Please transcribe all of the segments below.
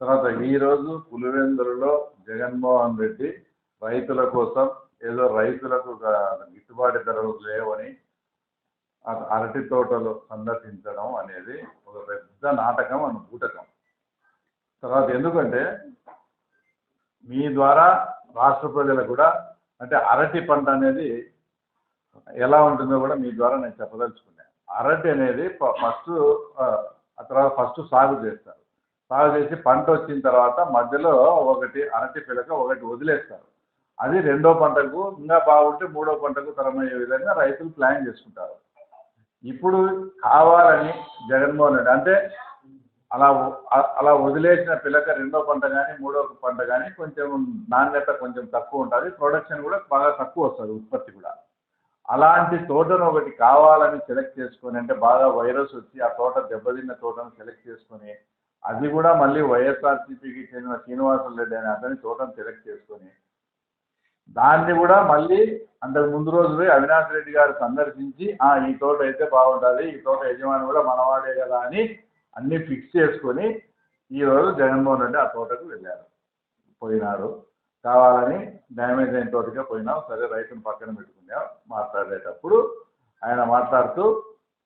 తర్వాత ఈరోజు పులివెందులలో జగన్మోహన్ రెడ్డి రైతుల కోసం ఏదో రైతులకు గిట్టుబాటు ధరలు లేవని అరటి తోటలు సందర్శించడం అనేది ఒక పెద్ద నాటకం అని బూటకం. తర్వాత ఎందుకంటే మీ ద్వారా రాష్ట్ర ప్రజలకు కూడా అంటే అరటి పంట అనేది ఎలా ఉంటుందో కూడా మీ ద్వారా నేను చెప్పదలుచుకున్నాను అరటి అనేది ఫస్ట్ తర్వాత ఫస్ట్ సాగు చేస్తారు. సాగు చేసి పంట వచ్చిన తర్వాత మధ్యలో ఒకటి అరటి పిలక ఒకటి వదిలేస్తారు. అది రెండో పంటకు ఇంకా బాగుంటే మూడో పంటకు తరమయ్యే విధంగా రైతులు ప్లాన్ చేసుకుంటారు. ఇప్పుడు కావాలని జగన్మోహన్ రెడ్డి అంటే అలా అలా వదిలేసిన పిల్లక రెండో పంట కానీ మూడో పంట కానీ కొంచెం నాణ్యత కొంచెం తక్కువ ఉంటుంది. ప్రొడక్షన్ కూడా బాగా తక్కువ వస్తుంది ఉత్పత్తి కూడా. అలాంటి తోటను ఒకటి కావాలని సెలెక్ట్ చేసుకొని అంటే బాగా వైరస్ వచ్చి ఆ తోట దెబ్బతిన్న తోటను సెలెక్ట్ చేసుకొని అది కూడా మళ్ళీ వైఎస్ఆర్సీపీకి చెందిన శ్రీనివాసులు రెడ్డి అనే అతని చూడటం సెలెక్ట్ చేసుకొని దాన్ని కూడా మళ్ళీ అంతకు ముందు రోజు అవినాష్ రెడ్డి గారు సందర్శించి ఆ ఈ తోట అయితే బాగుంటుంది ఈ తోట యజమాని కూడా మనవాడే కదా అని అన్ని ఫిక్స్ చేసుకొని ఈ రోజు జగన్మోహన్ రెడ్డి ఆ తోటకు వెళ్ళారు. పోయినారు. కావాలని డ్యామేజ్ అయిన తోటగా పోయినాం. సరే రైతును పక్కన పెట్టుకున్నాం మాట్లాడేటప్పుడు ఆయన మాట్లాడుతూ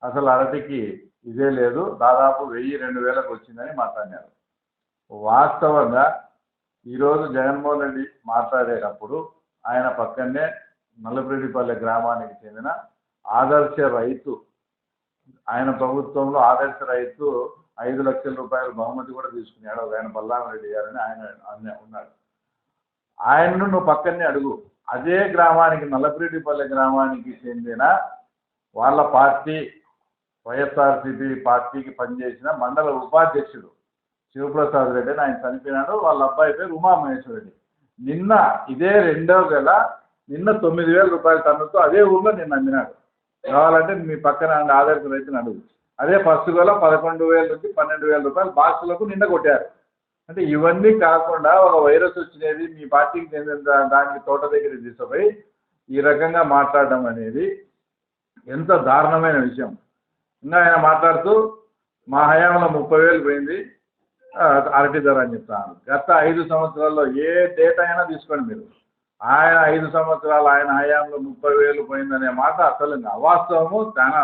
అసలు అరటికి ఇదే లేదు. దాదాపు వెయ్యి రెండు వేలకు వచ్చిందని మాట్లాడినారు. వాస్తవంగా ఈరోజు జగన్మోహన్ రెడ్డి మాట్లాడేటప్పుడు ఆయన పక్కనే నల్లపురెడ్డిపల్లె గ్రామానికి చెందిన ఆదర్శ రైతు ఆయన ప్రభుత్వంలో ఆదర్శ రైతు ఐదు లక్షల రూపాయల బహుమతి కూడా తీసుకున్నాడు. ఒక ఆయన బల్లామరెడ్డి గారని ఆయన ఆయన ఉన్నాడు. ఆయన్ను నువ్వు పక్కనే అడుగు. అదే గ్రామానికి నల్లపురెడ్డిపల్లె గ్రామానికి చెందిన వాళ్ళ పార్టీ వైఎస్ఆర్సీపీ పార్టీకి పనిచేసిన మండల ఉపాధ్యక్షుడు శివప్రసాద్ రెడ్డి అని ఆయన చనిపోయినాడు. వాళ్ళ అబ్బాయి పేరు ఉమామహేశ్వర రెడ్డి. నిన్న ఇదే రెండో గల నిన్న తొమ్మిది వేల రూపాయల టన్నుతో అదే ఊర్లో నిన్న అమ్మినాడు. కావాలంటే మీ పక్కన ఆదర్శ రైతుని అడుగు. అదే ఫస్ట్ గల పదకొండు వేల నుంచి పన్నెండు వేల రూపాయలు బాక్సులకు నిన్న కొట్టారు. అంటే ఇవన్నీ కాకుండా ఒక వైరస్ వచ్చినది మీ పార్టీకి చెందిన దానికి తోట దగ్గర తీసుకుపోయి ఈ రకంగా మాట్లాడడం అనేది ఎంత దారుణమైన విషయం. ఇంకా ఆయన మాట్లాడుతూ మా హయాంలో ముప్పై వేలు పోయింది అరటి ధర అని చెప్తాను. గత ఐదు సంవత్సరాల్లో ఏ డేటా అయినా తీసుకోండి మీరు. ఆయన ఐదు సంవత్సరాలు ఆయన హయాంలో ముప్పై వేలు పోయిందనే మాట అసలు అవాస్తవము చాలా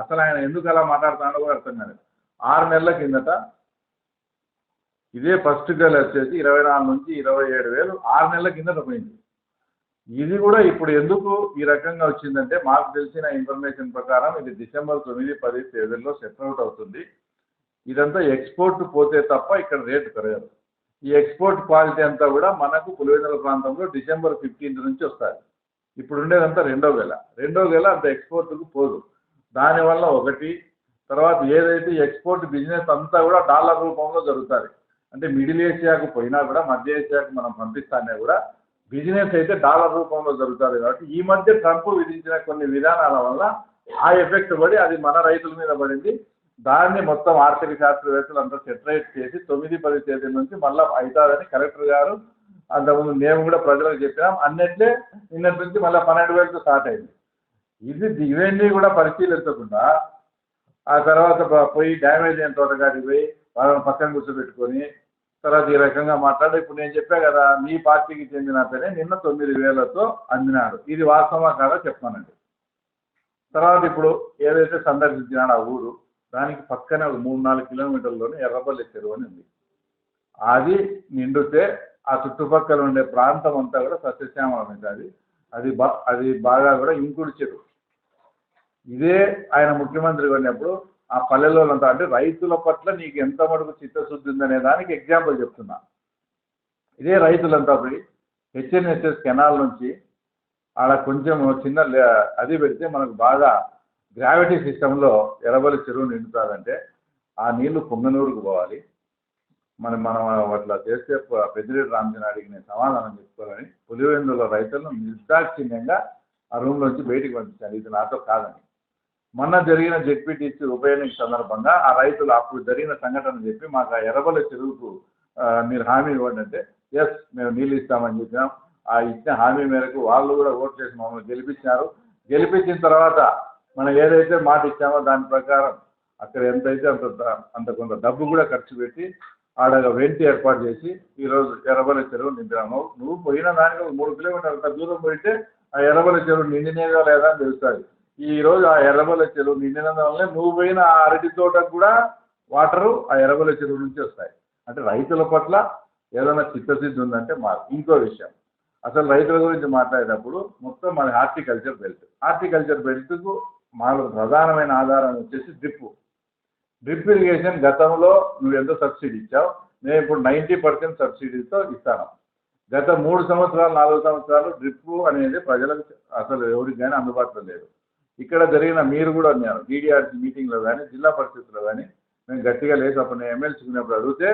అసలు ఆయన ఎందుకు అలా మాట్లాడుతున్నాడో కూడా అర్థం కాలేదు. ఆరు నెలల కిందట ఇదే ఫస్ట్ గల్ వచ్చేసి ఇరవై నాలుగు నుంచి ఇరవై ఏడు వేలు ఆరు నెలల కిందట పోయింది. ఇది కూడా ఇప్పుడు ఎందుకు ఈ రకంగా వచ్చిందంటే మాకు తెలిసిన ఇన్ఫర్మేషన్ ప్రకారం ఇది డిసెంబర్ తొమ్మిది పది తేదీల్లో సెట్ అవుట్ అవుతుంది. ఇదంతా ఎక్స్పోర్ట్ పోతే తప్ప ఇక్కడ రేటు పెరగదు. ఈ ఎక్స్పోర్ట్ క్వాలిటీ అంతా కూడా మనకు పులివెందుల ప్రాంతంలో డిసెంబర్ ఫిఫ్టీన్త్ నుంచి వస్తుంది. ఇప్పుడు ఉండేదంతా రెండో వేల రెండో వేల అంత ఎక్స్పోర్ట్కు పోదు. దానివల్ల ఒకటి తర్వాత ఏదైతే ఎక్స్పోర్ట్ బిజినెస్ అంతా కూడా డాలర్ రూపంలో జరుగుతుంది. అంటే మిడిల్ ఏషియాకు పోయినా కూడా మధ్య ఏషియాకు మనం పంపిస్తానే కూడా బిజినెస్ అయితే డాలర్ రూపంలో జరుగుతుంది కాబట్టి ఈ మధ్య ట్రంప్ విధించిన కొన్ని విధానాల వల్ల ఆ ఎఫెక్ట్ పడి అది మన రైతుల మీద పడింది. దాన్ని మొత్తం ఆర్థిక శాస్త్రవేత్తలు అంతా సెటరేట్ చేసి తొమ్మిది పది తేదీ నుంచి మళ్ళీ అవుతుందని కలెక్టర్ గారు అంతకుముందు మేము కూడా ప్రజలకు చెప్పినాం. అన్నట్లే నిన్నటి నుంచి మళ్ళీ పన్నెండు వేలతో స్టార్ట్ అయింది. ఇది ఇవన్నీ కూడా పరిశీలించకుండా ఆ తర్వాత పోయి డ్యామేజ్ అయిన తోటగాడికి పోయి వాళ్ళని పక్కన కూర్చోబెట్టుకొని తర్వాత ఈ రకంగా మాట్లాడి. ఇప్పుడు నేను చెప్పా కదా మీ పార్టీకి చెందిన అతనే నిన్న తొమ్మిది వేలతో అందినాడు. ఇది వాస్తవమా కాదా చెప్పానండి తర్వాత ఇప్పుడు ఏదైతే సందర్శించినాడు ఆ ఊరు దానికి పక్కనే ఒక మూడు నాలుగు కిలోమీటర్లోనే ఎర్రపల్లి చెరువు అని ఉంది. అది నిండితే ఆ చుట్టుపక్కల ఉండే ప్రాంతం అంతా కూడా సస్యశ్యామలమైంది అది. అది బా అది బాగా కూడా ఇంకుడు చెరువు ఇదే ఆయన ముఖ్యమంత్రి ఉన్నప్పుడు ఆ పల్లెల్లో అంతా అంటే రైతుల పట్ల నీకు ఎంత మటుకు చిత్తశుద్ధి ఉందనే దానికి ఎగ్జాంపుల్ చెప్తున్నా. ఇదే రైతులంతా పోయి హెచ్ఎన్ఎస్ఎస్ కెనాల్ నుంచి ఆడ కొంచెం చిన్న లే- అది పెడితే మనకు బాగా గ్రావిటీ సిస్టంలో ఎరబలి చెరువు నిండుతుందంటే ఆ నీళ్ళు పొంగనూరుకు పోవాలి. మనం మనం అట్లా చేస్తే ప- పెద్దిరెడ్డి రామచంద్రాడికి నేను సమాధానం చెప్పుకోవాలని పులివెందుల రైతులను నిర్దాక్షిణ్యంగా ఆ రూమ్లోంచి బయటికి పంపించాను ఇది నాతో కాదని. మొన్న జరిగిన జెడ్పీటీసీ ఉప ఎన్నిక సందర్భంగా ఆ రైతులు అప్పుడు జరిగిన సంఘటన చెప్పి మాకు ఆ ఎర్రబల చెరువుకు మీరు హామీ ఇవ్వండి అంటే ఎస్ మేము నీళ్ళు ఇస్తామని చెప్పినాం. ఆ ఇచ్చిన హామీ మేరకు వాళ్ళు కూడా ఓట్ చేసి మమ్మల్ని గెలిపించారు. గెలిపించిన తర్వాత మనం ఏదైతే మాట ఇచ్చామో దాని ప్రకారం అక్కడ ఎంతైతే అంత అంత కొంత డబ్బు కూడా ఖర్చు పెట్టి ఆడ వెంటి ఏర్పాటు చేసి ఈరోజు ఎర్రబల చెరువు నింపినాము. నువ్వు పోయిన దానికి మూడు కిలోమీటర్ల అంత దూరం పోయితే ఆ ఎర్రబల చెరువు నిండినేదా లేదా అని తెలుస్తుంది. ఈ రోజు ఆ ఎర్రబల చెరువు నిండినందు వల్లనే నువ్వు పోయిన ఆ అరటి తోటకు కూడా వాటరు ఆ ఎర్రబల చెరువు నుంచి వస్తాయి. అంటే రైతుల పట్ల ఏదైనా చిత్తశుద్ధి ఉందంటే మా ఇంకో విషయం. అసలు రైతుల గురించి మాట్లాడేటప్పుడు మొత్తం మన హార్టికల్చర్ బెల్ట్. హార్టికల్చర్ బెల్ట్కు మాకు ప్రధానమైన ఆధారం వచ్చేసి డ్రిప్ డ్రిప్ ఇరిగేషన్ గతంలో నువ్వు ఎంత సబ్సిడీ ఇచ్చావు? మేము ఇప్పుడు నైంటీ పర్సెంట్ సబ్సిడీతో ఇస్తాను. గత మూడు సంవత్సరాలు నాలుగు సంవత్సరాలు డ్రిప్ అనేది ప్రజలకు అసలు ఎవరికి కానీ అందుబాటులో లేదు. ఇక్కడ జరిగిన మీరు కూడా ఉన్నారు డీడీఆర్సీ మీటింగ్లో కానీ జిల్లా పరిషత్లో కానీ మేము గట్టిగా లేదు అప్పుడు నేను ఎమ్మెల్సీ ఉన్నప్పుడు అడిగితే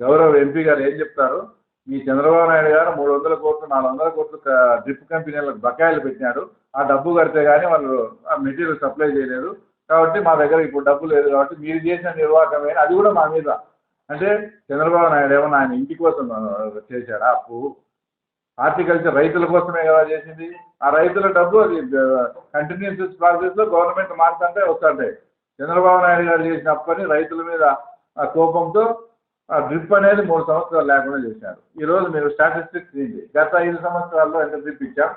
గౌరవ ఎంపీ గారు ఏం చెప్తారు? మీ చంద్రబాబు నాయుడు గారు మూడు వందల కోట్లు నాలుగు వందల కోట్లు డ్రిప్ కంపెనీలకు బకాయిలు పెట్టినాడు ఆ డబ్బు కడితే కానీ వాళ్ళు ఆ మెటీరియల్ సప్లై చేయలేదు. కాబట్టి మా దగ్గర ఇప్పుడు డబ్బు లేదు కాబట్టి మీరు చేసిన నిర్వాహకమే అది కూడా మా మీద. అంటే చంద్రబాబు నాయుడు ఏమన్నా ఆయన ఇంటి కోసం ఆ, చేశాడా అప్పు? హార్టికల్చర్ రైతుల కోసమే కదా చేసింది. ఆ రైతుల డబ్బు అది కంటిన్యూస్ ప్రాసెస్లో గవర్నమెంట్ మారుతుంటే వస్తుంటాయి చంద్రబాబు నాయుడు గారు చేసిన అప్పని రైతుల మీద ఆ కోపంతో ఆ డ్రిప్ అనేది మూడు సంవత్సరాలు లేకుండా చేశారు. ఈరోజు మీరు స్టాటిస్టిక్స్ తీయండి. గత ఐదు సంవత్సరాల్లో ఎంత డ్రిప్ ఇచ్చాం?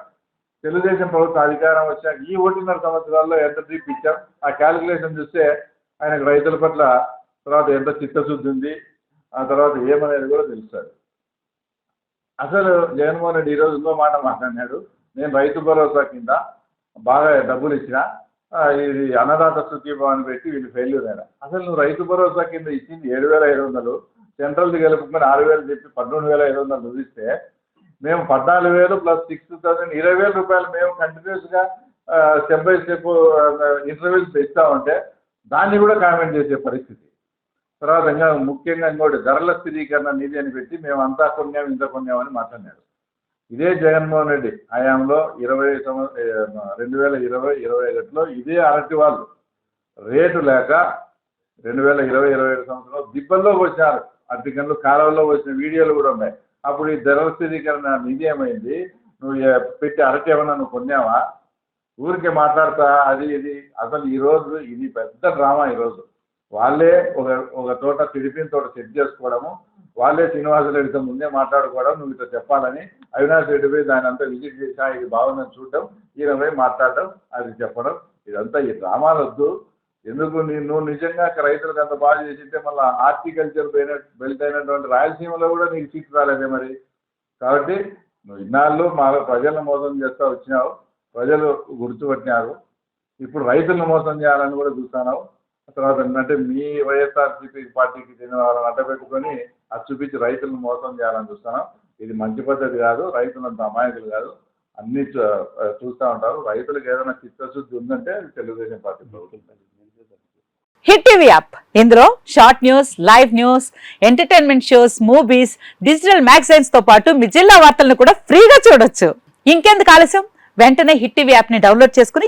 తెలుగుదేశం ప్రభుత్వం అధికారం వచ్చాక ఈ ఒకటిన్నర సంవత్సరాల్లో ఎంత డ్రిప్ ఇచ్చాం? ఆ క్యాలిక్యులేషన్ చూస్తే ఆయనకు రైతుల పట్ల తర్వాత ఎంత చిత్తశుద్ధి ఉంది? ఆ తర్వాత ఏమనేది కూడా తెలుస్తుంది. అసలు జగన్మోహన్ రెడ్డి ఈరోజు ఇంకో మాట మాట్లాడినాడు. నేను రైతు భరోసా కింద బాగా డబ్బులు ఇచ్చిన ఇది అన్నదాత సుఖీభావం అని పెట్టి వీళ్ళు ఫెయిల్యూర్ అయినా. అసలు నువ్వు రైతు భరోసా కింద ఇచ్చింది ఏడు వేల ఐదు వందలు సెంట్రల్ది గెలుపుకొని ఆరు వేలు చెప్పి పన్నెండు వేల ఐదు వందలు చూపిస్తే మేము పద్నాలుగు వేలు ప్లస్ సిక్స్ థౌసండ్ ఇరవై వేల రూపాయలు మేము కంటిన్యూస్గా స్టెప్ బై స్టెప్ ఇంటర్వ్యూస్ ఇస్తామంటే దాన్ని కూడా కామెంట్ చేసే పరిస్థితి. తర్వాత ఇంకా ముఖ్యంగా ఇంకోటి ధరల స్థిరీకరణ నిధి అని పెట్టి మేము అంతా కొన్నాం ఇంత కొన్నాం అని మాట్లాడినాడు. ఇదే జగన్మోహన్ రెడ్డి హయాంలో ఇరవై సంవ రెండు వేల ఇరవై ఇరవై ఒకటిలో ఇదే అరటి వాళ్ళు. రేటు లేక రెండు వేల ఇరవై ఇరవై ఏడు సంవత్సరంలో దిబ్బల్లో వచ్చినారు గంటలు కాలంలో వచ్చిన వీడియోలు కూడా ఉన్నాయి. అప్పుడు ఈ ధరల స్థిరీకరణ నిధి ఏమైంది? నువ్వు పెట్టి అరటి ఏమన్నా నువ్వు కొన్నావా? ఊరికే మాట్లాడతా అది ఇది. అసలు ఈరోజు ఇది పెద్ద డ్రామా ఈరోజు వాళ్ళే ఒక ఒక తోట తిడిపిన తోట సెట్ చేసుకోవడము వాళ్ళే శ్రీనివాసరెడ్డితో ముందే మాట్లాడుకోవడం నువ్వు ఇట్లా చెప్పాలని అవినాష్ రెడ్డి పోయి దాని అంతా విజిట్ చేసా ఇది బాగుందని చూడడం ఈయన పోయి మాట్లాడడం అది చెప్పడం ఇదంతా ఈ డ్రామాలు వద్దు. ఎందుకు నీ నువ్వు నిజంగా రైతులకు అంత బాగా చేసింటే మళ్ళీ హార్టికల్చర్ పోయిన బెల్ట్ అయినటువంటి రాయలసీమలో కూడా నీకు సీట్ రాలేదే మరి? కాబట్టి నువ్వు ఇన్నాళ్ళు మా ప్రజలను మోసం చేస్తా వచ్చినావు ప్రజలు గుర్తుపట్టినారు ఇప్పుడు రైతులను మోసం చేయాలని కూడా చూస్తున్నావు. తర్వాత ఏంటంటే మీ వైఎస్ఆర్సీపీ పార్టీకి చెందిన వాళ్ళని అడ్డపెట్టుకొని అది చూపించి రైతులను మోసం చేయాలని చూస్తున్నాం. ఇది మంచి పద్ధతి కాదు రైతులంత అమాయకులు కాదు. అన్ని చూ- చూస్తూ ఉంటారు. రైతులకు ఏదైనా చిత్తశుద్ధి ఉందంటే అది తెలుగుదేశం పార్టీ ప్రభుత్వం. Hit TV app. ఇందులో short news live news entertainment shows movies digital మ్యాగజైన్స్తో పాటు మీ జిల్లా వార్తలను కూడా ఫ్రీగా చూడొచ్చు. ఇంకెందుకు ఆలస్యం? వెంటనే హిట్ టీవీ యాప్ని డౌన్లోడ్ చేసుకుని